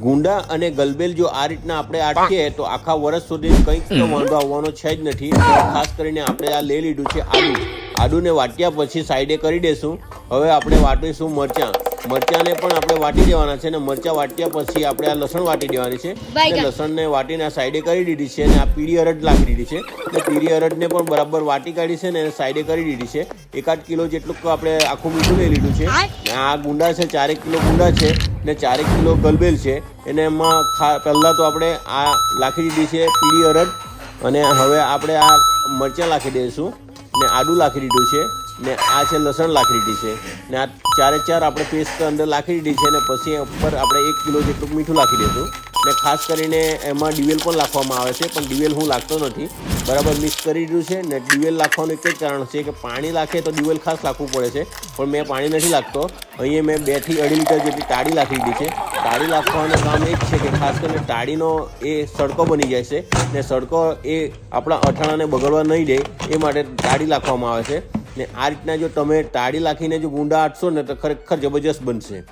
ગુંડા અને ગલબેલ જો આ રીતના આપણે આટકીએ તો આખા વર્ષ સુધી કંઈક તો વાંધો આવવાનો છે જ નથી. ખાસ કરીને આપણે આ લઈ લીધું છે આદુ. આદુને વાટ્યા પછી સાઈડે કરી દઈશું હવે આપણે વાટીશું મરચાં. મરચાંને પણ આપણે વાટી દેવાના છે ને મરચાં વાટ્યા પછી આપણે આ લસણ વાટી દેવાની છે. લસણને વાટીને આ સાઈડે કરી દીધી છે અને આ પીળી અરડ નાખી દીધી છે. ને પીળી અરડને પણ બરાબર વાટી કાઢી છે ને સાઈડે કરી દીધી છે. એકાદ કિલો જેટલું આપણે આખું મીઠું લઈ લીધું છે. આ ગુંડા છે ચારેક કિલો ગુંડા છે ને ચારેક કિલો ગલબેલ છે. એને એમાં ખા પહેલાં તો આપણે આ લાખી દીધી છે પીળી અરડ અને હવે આપણે આ મરચાં નાખી દઈશું. ને આદું લાખી દીધું છે, ને આ છે લસણ નાખી દીધી છે. ને આ ચારે ચાર આપણે પેસ્ટ અંદર લાખી દીધી છે ને પછી ઉપર આપણે એક કિલો જેટલું મીઠું લાખી દઈશું ને ખાસ કરીને એમાં ડ્યુએલ પણ નાખવામાં આવે છે, પણ ડિવેલ હું લાગતો નથી. બરાબર મિક્સ કરી દીધું છે ને ડ્યુએલ નાખવાનું એક જ કારણ છે કે પાણી નાખે તો ડિવેલ ખાસ નાખવું પડે છે, પણ મેં પાણી નથી લાગતો. અહીંયા મેં બેથી અઢી લીટર જેટલી તાળી નાખી દીધી છે. તાળી નાખવાનું કામ એ જ છે કે ખાસ કરીને તાળીનો એ સડકો બની જાય છે ને સડકો એ આપણા અથાણાને બગડવા નહીં દે, એ માટે તાળી નાખવામાં આવે છે. ને આ રીતના જો તમે તાળી નાખીને જો ગુંડા આટશો ને તો ખરેખર જબરજસ્ત બનશે.